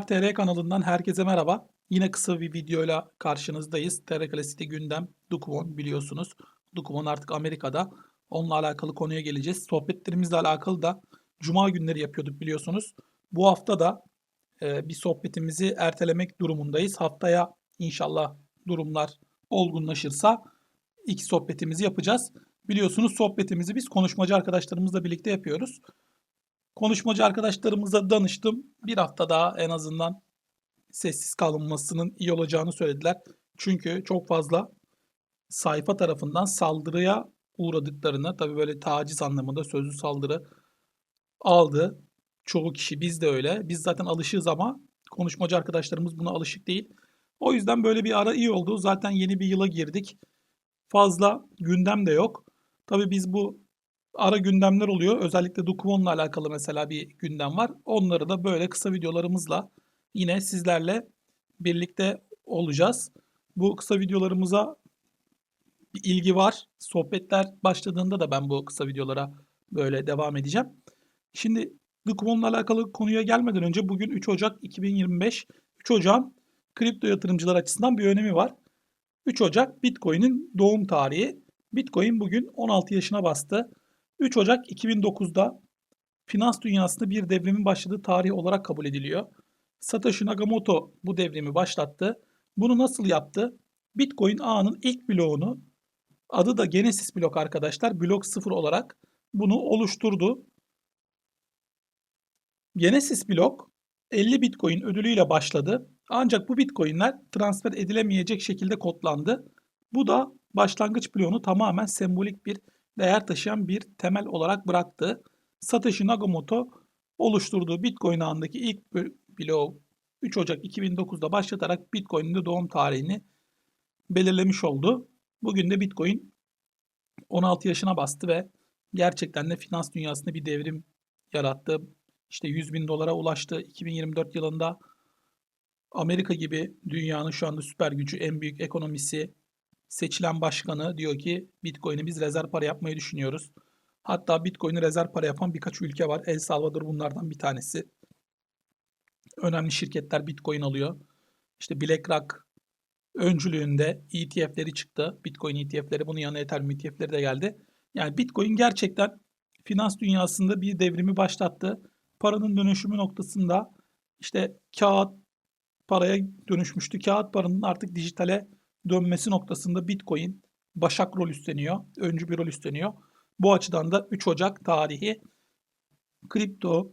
TR kanalından herkese merhaba. Yine kısa bir videoyla karşınızdayız. TR Klasik'te gündem Dukvon biliyorsunuz. Dukvon artık Amerika'da. Onunla alakalı konuya geleceğiz. Sohbetlerimizle alakalı da Cuma günleri yapıyorduk biliyorsunuz. Bu hafta da e, bir sohbetimizi ertelemek durumundayız. Haftaya inşallah durumlar olgunlaşırsa iki sohbetimizi yapacağız. Biliyorsunuz sohbetimizi biz konuşmacı arkadaşlarımızla birlikte yapıyoruz. Konuşmacı arkadaşlarımıza danıştım. Bir hafta daha en azından sessiz kalınmasının iyi olacağını söylediler. Çünkü çok fazla sayfa tarafından saldırıya uğradıklarını, tabii böyle taciz anlamında sözlü saldırı aldı. Çoğu kişi biz de öyle. Biz zaten alışığız ama konuşmacı arkadaşlarımız buna alışık değil. O yüzden böyle bir ara iyi oldu. Zaten yeni bir yıla girdik. Fazla gündem de yok. Tabii biz bu ara gündemler oluyor. Özellikle Dukvon'la alakalı mesela bir gündem var. Onları da böyle kısa videolarımızla yine sizlerle birlikte olacağız. Bu kısa videolarımıza bir ilgi var. Sohbetler başladığında da ben bu kısa videolara böyle devam edeceğim. Şimdi Dukvon'la alakalı konuya gelmeden önce bugün 3 Ocak 2025. 3 Ocak'ın kripto yatırımcılar açısından bir önemi var. 3 Ocak Bitcoin'in doğum tarihi. Bitcoin bugün 16 yaşına bastı. 3 Ocak 2009'da finans dünyasında bir devrimin başladığı tarih olarak kabul ediliyor. Satoshi Nakamoto bu devrimi başlattı. Bunu nasıl yaptı? Bitcoin ağının ilk bloğunu adı da Genesis blok arkadaşlar. Blok 0 olarak bunu oluşturdu. Genesis blok 50 Bitcoin ödülüyle başladı. Ancak bu Bitcoin'ler transfer edilemeyecek şekilde kodlandı. Bu da başlangıç bloğunu tamamen sembolik bir değer taşıyan bir temel olarak bıraktı. Satoshi Nakamoto oluşturduğu Bitcoin ağındaki ilk bloğu 3 Ocak 2009'da başlatarak Bitcoin'in de doğum tarihini belirlemiş oldu. Bugün de Bitcoin 16 yaşına bastı ve gerçekten de finans dünyasında bir devrim yarattı. İşte 100 bin dolara ulaştı 2024 yılında. Amerika gibi dünyanın şu anda süper gücü, en büyük ekonomisi, seçilen başkanı diyor ki Bitcoin'i biz rezerv para yapmayı düşünüyoruz. Hatta Bitcoin'i rezerv para yapan birkaç ülke var. El Salvador bunlardan bir tanesi. Önemli şirketler Bitcoin alıyor. İşte BlackRock öncülüğünde ETF'leri çıktı. Bitcoin ETF'leri bunun yanına Ethereum ETF'leri de geldi. Yani Bitcoin gerçekten finans dünyasında bir devrimi başlattı. Paranın dönüşümü noktasında işte kağıt paraya dönüşmüştü. Kağıt paranın artık dijitale dönmesi noktasında Bitcoin başak rol üstleniyor. Öncü bir rol üstleniyor. Bu açıdan da 3 Ocak tarihi kripto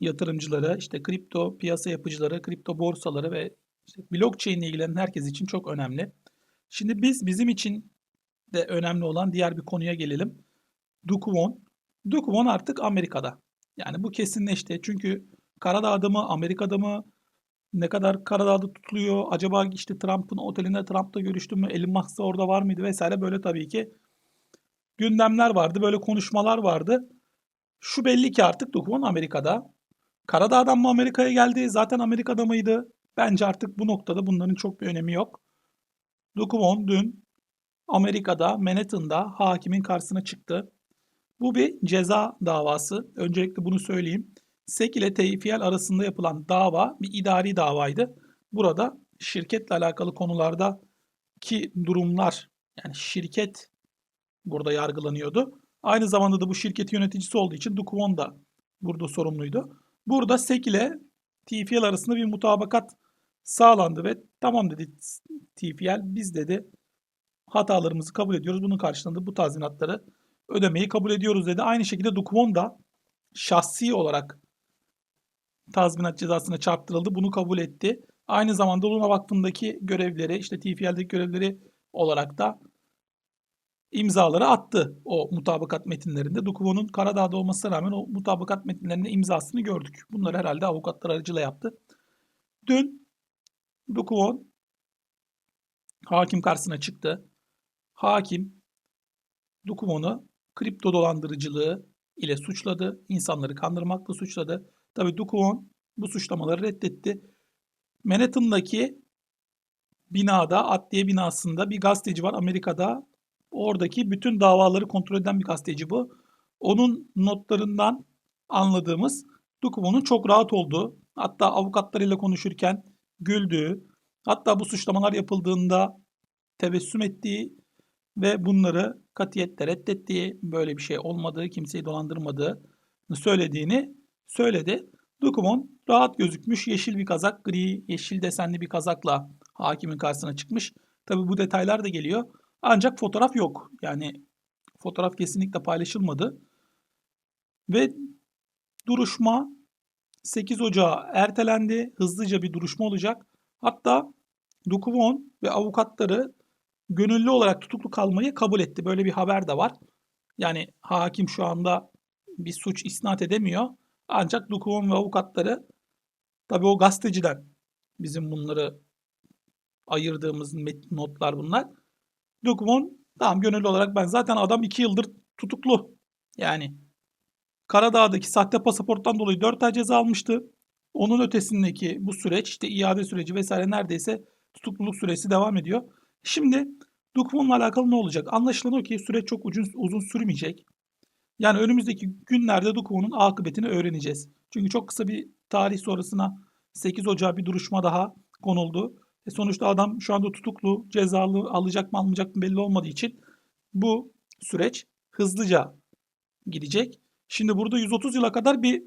yatırımcıları, işte kripto piyasa yapıcıları, kripto borsaları ve işte blockchain ile ilgilenen herkes için çok önemli. Şimdi biz bizim için de önemli olan diğer bir konuya gelelim. Dukvon. Dukvon artık Amerika'da. Yani bu kesinleşti. Çünkü Karadağ'da mı, Amerika'da mı, ne kadar Karadağ'da tutuluyor? Acaba işte Trump'ın otelinde Trump'la görüştü mü? Elon Musk da orada var mıydı vesaire böyle tabii ki gündemler vardı. Böyle konuşmalar vardı. Şu belli ki artık Dukvon Amerika'da. Karadağ'dan mı Amerika'ya geldi? Zaten Amerika'da mıydı? Bence artık bu noktada bunların çok bir önemi yok. Dukvon dün Amerika'da Manhattan'da hakimin karşısına çıktı. Bu bir ceza davası. Öncelikle bunu söyleyeyim. SEK ile TFL arasında yapılan dava bir idari davaydı. Burada şirketle alakalı konularda ki durumlar yani şirket burada yargılanıyordu. Aynı zamanda da bu şirketin yöneticisi olduğu için Dukvon da burada sorumluydu. Burada SEK ile TFL arasında bir mutabakat sağlandı ve tamam dedi TFL biz dedi hatalarımızı kabul ediyoruz. Bunun karşılığında bu tazminatları ödemeyi kabul ediyoruz dedi. Aynı şekilde Dukvon da şahsi olarak tazminat cezasına çarptırıldı. Bunu kabul etti. Aynı zamanda Luna Vakfı'ndaki görevleri, işte TFL'deki görevleri olarak da imzaları attı o mutabakat metinlerinde. Dukuvon'un Karadağ'da olmasına rağmen o mutabakat metinlerinde imzasını gördük. Bunları herhalde avukatlar aracılığıyla yaptı. Dün Dukuvon hakim karşısına çıktı. Hakim Dukuvon'u kripto dolandırıcılığı ile suçladı. İnsanları kandırmakla suçladı. Tabi Dukvon bu suçlamaları reddetti. Manhattan'daki binada, adliye binasında bir gazeteci var Amerika'da. Oradaki bütün davaları kontrol eden bir gazeteci bu. Onun notlarından anladığımız Dukvon'un çok rahat olduğu, Hatta avukatlarıyla konuşurken güldüğü, hatta bu suçlamalar yapıldığında tebessüm ettiği ve bunları katiyetle reddettiği, böyle bir şey olmadığı, kimseyi dolandırmadığı söylediğini söyledi. Dukumon rahat gözükmüş yeşil bir kazak, gri yeşil desenli bir kazakla hakimin karşısına çıkmış. Tabi bu detaylar da geliyor. Ancak fotoğraf yok. Yani fotoğraf kesinlikle paylaşılmadı. Ve duruşma 8 Ocağı ertelendi. Hızlıca bir duruşma olacak. Hatta Dukuvon ve avukatları gönüllü olarak tutuklu kalmayı kabul etti. Böyle bir haber de var. Yani hakim şu anda bir suç isnat edemiyor. Ancak Dukuvon ve avukatları tabii o gazeteciden bizim bunları ayırdığımız notlar bunlar. Dukuvon tamam gönüllü olarak ben zaten adam 2 yıldır tutuklu. Yani Karadağ'daki sahte pasaporttan dolayı 4 ay ceza almıştı. Onun ötesindeki bu süreç işte iade süreci vesaire neredeyse tutukluluk süresi devam ediyor. Şimdi Dukmon'la alakalı ne olacak? Anlaşılan o ki süreç çok uzun, uzun sürmeyecek. Yani önümüzdeki günlerde Dukmon'un akıbetini öğreneceğiz. Çünkü çok kısa bir tarih sonrasına 8 Ocağı bir duruşma daha konuldu. E sonuçta adam şu anda tutuklu, cezalı alacak mı almayacak mı belli olmadığı için bu süreç hızlıca gidecek. Şimdi burada 130 yıla kadar bir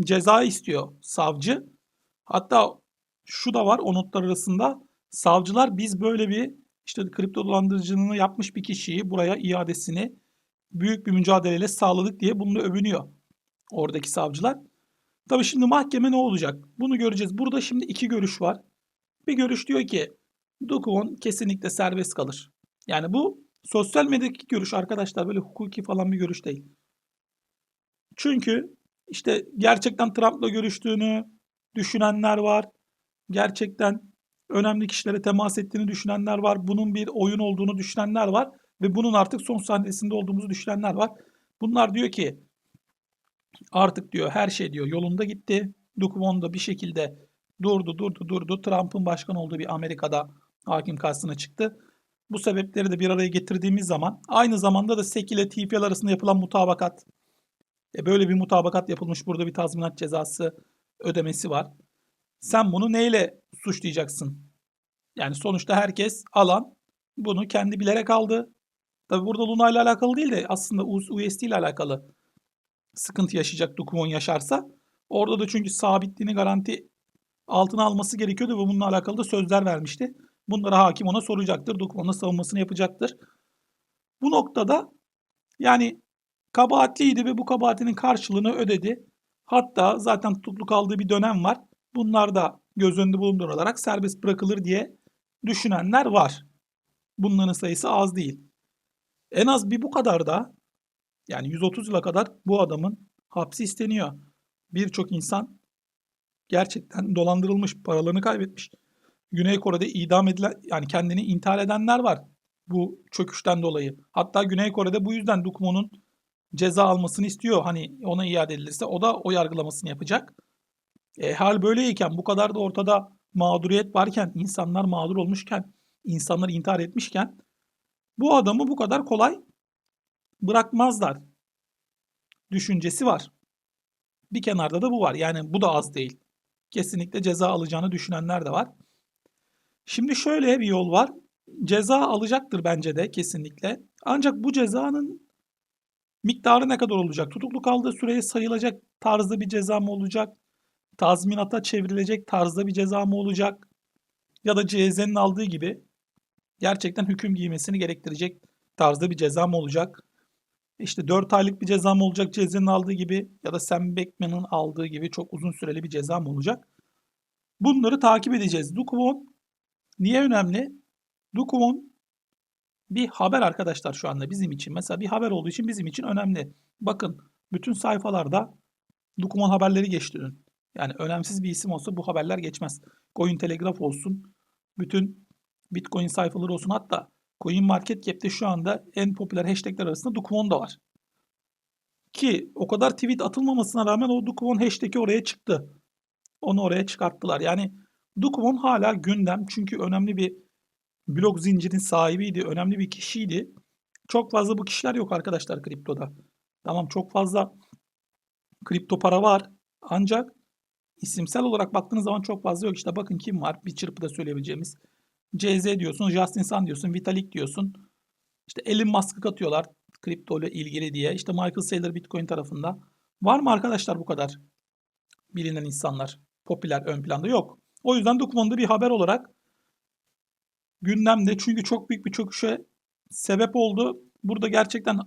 ceza istiyor savcı. Hatta şu da var o notlar arasında. Savcılar biz böyle bir işte kripto dolandırıcılığını yapmış bir kişiyi buraya iadesini büyük bir mücadeleyle sağladık diye bunu övünüyor oradaki savcılar. Tabii şimdi mahkeme ne olacak? Bunu göreceğiz. Burada şimdi iki görüş var. Bir görüş diyor ki Dukuvon kesinlikle serbest kalır. Yani bu sosyal medyadaki görüş arkadaşlar böyle hukuki falan bir görüş değil. Çünkü işte gerçekten Trump'la görüştüğünü düşünenler var. Gerçekten önemli kişilere temas ettiğini düşünenler var. Bunun bir oyun olduğunu düşünenler var. Ve bunun artık son sahnesinde olduğumuzu düşünenler var. Bunlar diyor ki artık diyor her şey diyor yolunda gitti. Dukvon da bir şekilde durdu durdu durdu. Trump'ın başkan olduğu bir Amerika'da hakim karşısına çıktı. Bu sebepleri de bir araya getirdiğimiz zaman aynı zamanda da SEC ile TPL arasında yapılan mutabakat e böyle bir mutabakat yapılmış. Burada bir tazminat cezası ödemesi var. Sen bunu neyle suçlayacaksın? Yani sonuçta herkes alan bunu kendi bilerek aldı. Tabi burada Luna ile alakalı değil de aslında USD ile alakalı sıkıntı yaşayacak Dokumon yaşarsa. Orada da çünkü sabitliğini garanti altına alması gerekiyordu ve bununla alakalı da sözler vermişti. Bunları hakim ona soracaktır. Dokumon'un savunmasını yapacaktır. Bu noktada yani kabahatliydi ve bu kabahatinin karşılığını ödedi. Hatta zaten tutukluk aldığı bir dönem var. Bunlar da göz önünde bulundurularak serbest bırakılır diye düşünenler var. Bunların sayısı az değil. En az bir bu kadar da yani 130 yıla kadar bu adamın hapsi isteniyor. Birçok insan gerçekten dolandırılmış, paralarını kaybetmiş. Güney Kore'de idam edilen yani kendini intihar edenler var bu çöküşten dolayı. Hatta Güney Kore'de bu yüzden Dukmon'un ceza almasını istiyor. Hani ona iade edilirse o da o yargılamasını yapacak. E, hal böyleyken bu kadar da ortada mağduriyet varken, insanlar mağdur olmuşken, insanlar intihar etmişken bu adamı bu kadar kolay bırakmazlar düşüncesi var. Bir kenarda da bu var. Yani bu da az değil. Kesinlikle ceza alacağını düşünenler de var. Şimdi şöyle bir yol var. Ceza alacaktır bence de kesinlikle. Ancak bu cezanın miktarı ne kadar olacak? Tutuklu kaldığı süreye sayılacak tarzda bir ceza mı olacak? Tazminata çevrilecek tarzda bir ceza mı olacak? Ya da CZ'nin aldığı gibi gerçekten hüküm giymesini gerektirecek tarzda bir ceza mı olacak? İşte 4 aylık bir ceza mı olacak CZ'nin aldığı gibi ya da Sam Beckman'ın aldığı gibi çok uzun süreli bir ceza mı olacak? Bunları takip edeceğiz. Dukvon niye önemli? Dukvon bir haber arkadaşlar şu anda bizim için. Mesela bir haber olduğu için bizim için önemli. Bakın bütün sayfalarda Dukvon haberleri geçti dün. Yani önemsiz bir isim olsa bu haberler geçmez. Coin Telegraph olsun, bütün Bitcoin sayfaları olsun hatta Coin Market Cap'te şu anda en popüler hashtagler arasında Dukvon da var. Ki o kadar tweet atılmamasına rağmen o Dukvon hashtag'i oraya çıktı. Onu oraya çıkarttılar. Yani Dukvon hala gündem çünkü önemli bir blok zincirin sahibiydi, önemli bir kişiydi. Çok fazla bu kişiler yok arkadaşlar kriptoda. Tamam çok fazla kripto para var ancak isimsel olarak baktığınız zaman çok fazla yok. İşte bakın kim var bir çırpıda söyleyebileceğimiz. CZ diyorsun, Justin Sun diyorsun, Vitalik diyorsun. İşte Elon Musk'ı katıyorlar kripto ile ilgili diye. İşte Michael Saylor Bitcoin tarafında. Var mı arkadaşlar bu kadar bilinen insanlar? Popüler ön planda yok. O yüzden Dokuman'da bir haber olarak gündemde çünkü çok büyük bir çöküşe sebep oldu. Burada gerçekten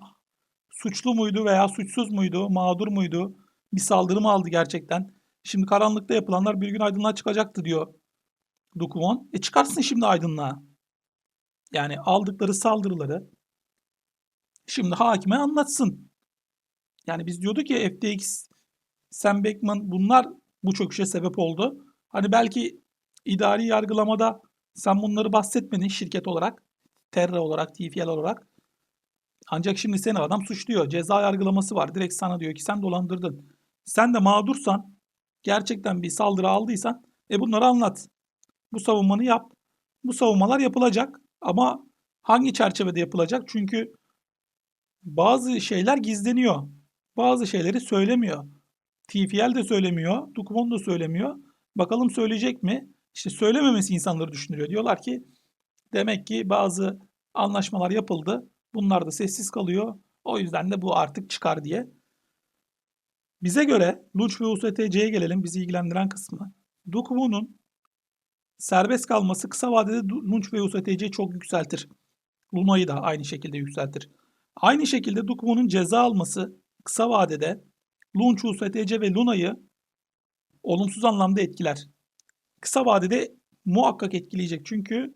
suçlu muydu veya suçsuz muydu, mağdur muydu? Bir saldırı mı aldı gerçekten? Şimdi karanlıkta yapılanlar bir gün aydınlığa çıkacaktı diyor Dukumon. E çıkarsın şimdi aydınlığa. Yani aldıkları saldırıları şimdi hakime anlatsın. Yani biz diyorduk ki FTX, Sam Bankman bunlar bu çöküşe sebep oldu. Hani belki idari yargılamada sen bunları bahsetmedin şirket olarak, Terra olarak, TFL olarak. Ancak şimdi seni adam suçluyor. Ceza yargılaması var. Direkt sana diyor ki sen dolandırdın. Sen de mağdursan, gerçekten bir saldırı aldıysan e bunları anlat. Bu savunmanı yap. Bu savunmalar yapılacak ama hangi çerçevede yapılacak? Çünkü bazı şeyler gizleniyor. Bazı şeyleri söylemiyor. TFL de söylemiyor, Dukmon da söylemiyor. Bakalım söyleyecek mi? İşte söylememesi insanları düşündürüyor. Diyorlar ki demek ki bazı anlaşmalar yapıldı. Bunlar da sessiz kalıyor. O yüzden de bu artık çıkar diye. Bize göre Lunch ve USTC'ye gelelim bizi ilgilendiren kısmı. Dukmon'un serbest kalması kısa vadede Lunch ve USTC'yi çok yükseltir. Luna'yı da aynı şekilde yükseltir. Aynı şekilde Dukmon'un ceza alması kısa vadede Lunch, USTC ve Luna'yı olumsuz anlamda etkiler. Kısa vadede muhakkak etkileyecek. Çünkü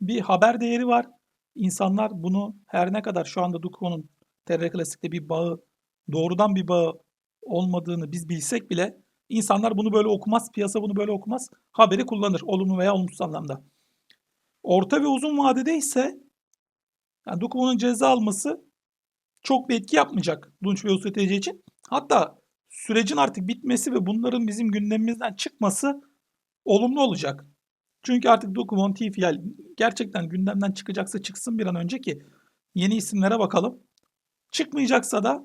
bir haber değeri var. İnsanlar bunu her ne kadar şu anda Duko'nun Terra Classic'te bir bağı, doğrudan bir bağı olmadığını biz bilsek bile insanlar bunu böyle okumaz, piyasa bunu böyle okumaz. Haberi kullanır olumlu veya olumsuz anlamda. Orta ve uzun vadede ise yani Duko'nun ceza alması çok bir etki yapmayacak Dunç ve USTC için. Hatta sürecin artık bitmesi ve bunların bizim gündemimizden çıkması olumlu olacak. Çünkü artık Dokumon, TFL gerçekten gündemden çıkacaksa çıksın bir an önce ki yeni isimlere bakalım. Çıkmayacaksa da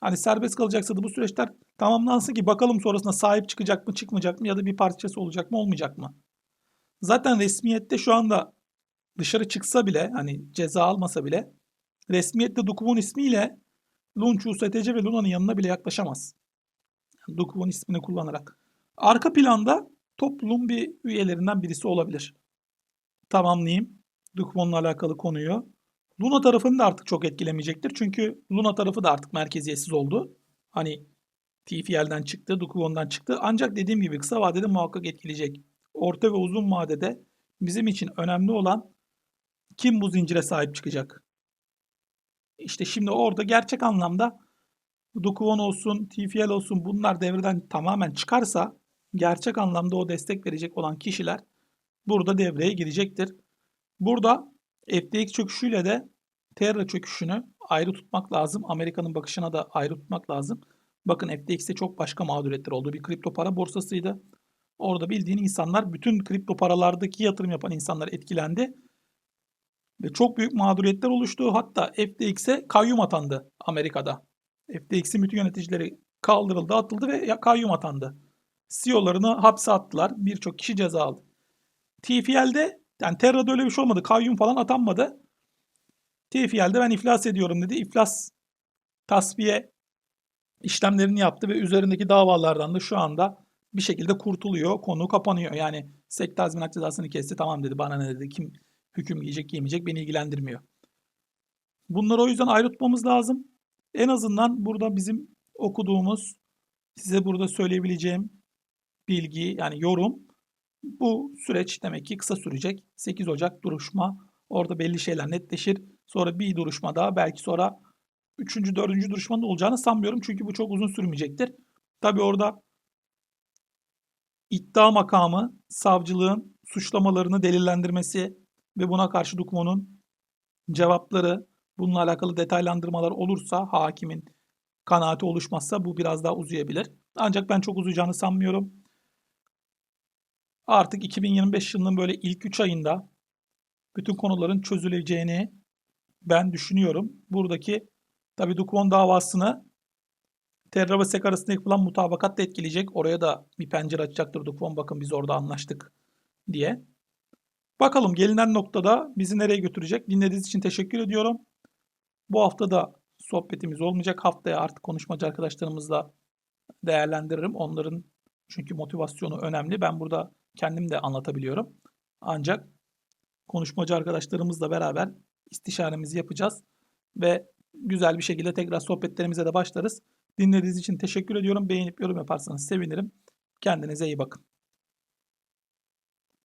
hani serbest kalacaksa da bu süreçler tamamlansın ki bakalım sonrasında sahip çıkacak mı çıkmayacak mı ya da bir parçası olacak mı olmayacak mı? Zaten resmiyette şu anda dışarı çıksa bile hani ceza almasa bile resmiyette Dokumon ismiyle Lunch, USTC ve Luna'nın yanına bile yaklaşamaz. Yani Dokumon ismini kullanarak. Arka planda toplum bir üyelerinden birisi olabilir. Tamamlayayım. Dukmon'la alakalı konuyu. Luna tarafını da artık çok etkilemeyecektir. Çünkü Luna tarafı da artık merkeziyetsiz oldu. Hani TFL'den çıktı, Dukmon'dan çıktı. Ancak dediğim gibi kısa vadede muhakkak etkileyecek. Orta ve uzun vadede bizim için önemli olan kim bu zincire sahip çıkacak? İşte şimdi orada gerçek anlamda Dukvon olsun, TFL olsun bunlar devreden tamamen çıkarsa gerçek anlamda o destek verecek olan kişiler burada devreye girecektir. Burada FTX çöküşüyle de Terra çöküşünü ayrı tutmak lazım. Amerika'nın bakışına da ayrı tutmak lazım. Bakın FTX'te çok başka mağduriyetler oldu. Bir kripto para borsasıydı. Orada bildiğin insanlar bütün kripto paralardaki yatırım yapan insanlar etkilendi. Ve çok büyük mağduriyetler oluştu. Hatta FTX'e kayyum atandı Amerika'da. FTX'in bütün yöneticileri kaldırıldı, atıldı ve kayyum atandı. CEO'larını hapse attılar. Birçok kişi ceza aldı. TFL'de yani Terra'da öyle bir şey olmadı. Kayyum falan atanmadı. TFL'de ben iflas ediyorum dedi. İflas tasfiye işlemlerini yaptı ve üzerindeki davalardan da şu anda bir şekilde kurtuluyor. Konu kapanıyor. Yani sek tazminat cezasını kesti. Tamam dedi. Bana ne dedi. Kim hüküm giyecek giymeyecek beni ilgilendirmiyor. Bunları o yüzden ayrı tutmamız lazım. En azından burada bizim okuduğumuz, size burada söyleyebileceğim bilgi yani yorum bu süreç demek ki kısa sürecek. 8 Ocak duruşma. Orada belli şeyler netleşir. Sonra bir duruşma daha belki sonra 3. 4. duruşmanın olacağını sanmıyorum. Çünkü bu çok uzun sürmeyecektir. Tabi orada iddia makamı savcılığın suçlamalarını delillendirmesi ve buna karşı Dukmon'un cevapları bununla alakalı detaylandırmalar olursa hakimin kanaati oluşmazsa bu biraz daha uzayabilir. Ancak ben çok uzayacağını sanmıyorum artık 2025 yılının böyle ilk 3 ayında bütün konuların çözüleceğini ben düşünüyorum. Buradaki tabi Dukon davasını Terra ve SEK arasında yapılan mutabakat da etkileyecek. Oraya da bir pencere açacaktır Dukvon. Bakın biz orada anlaştık diye. Bakalım gelinen noktada bizi nereye götürecek? Dinlediğiniz için teşekkür ediyorum. Bu hafta da sohbetimiz olmayacak. Haftaya artık konuşmacı arkadaşlarımızla değerlendiririm. Onların çünkü motivasyonu önemli. Ben burada kendim de anlatabiliyorum. Ancak konuşmacı arkadaşlarımızla beraber istişaremizi yapacağız ve güzel bir şekilde tekrar sohbetlerimize de başlarız. Dinlediğiniz için teşekkür ediyorum. Beğenip yorum yaparsanız sevinirim. Kendinize iyi bakın.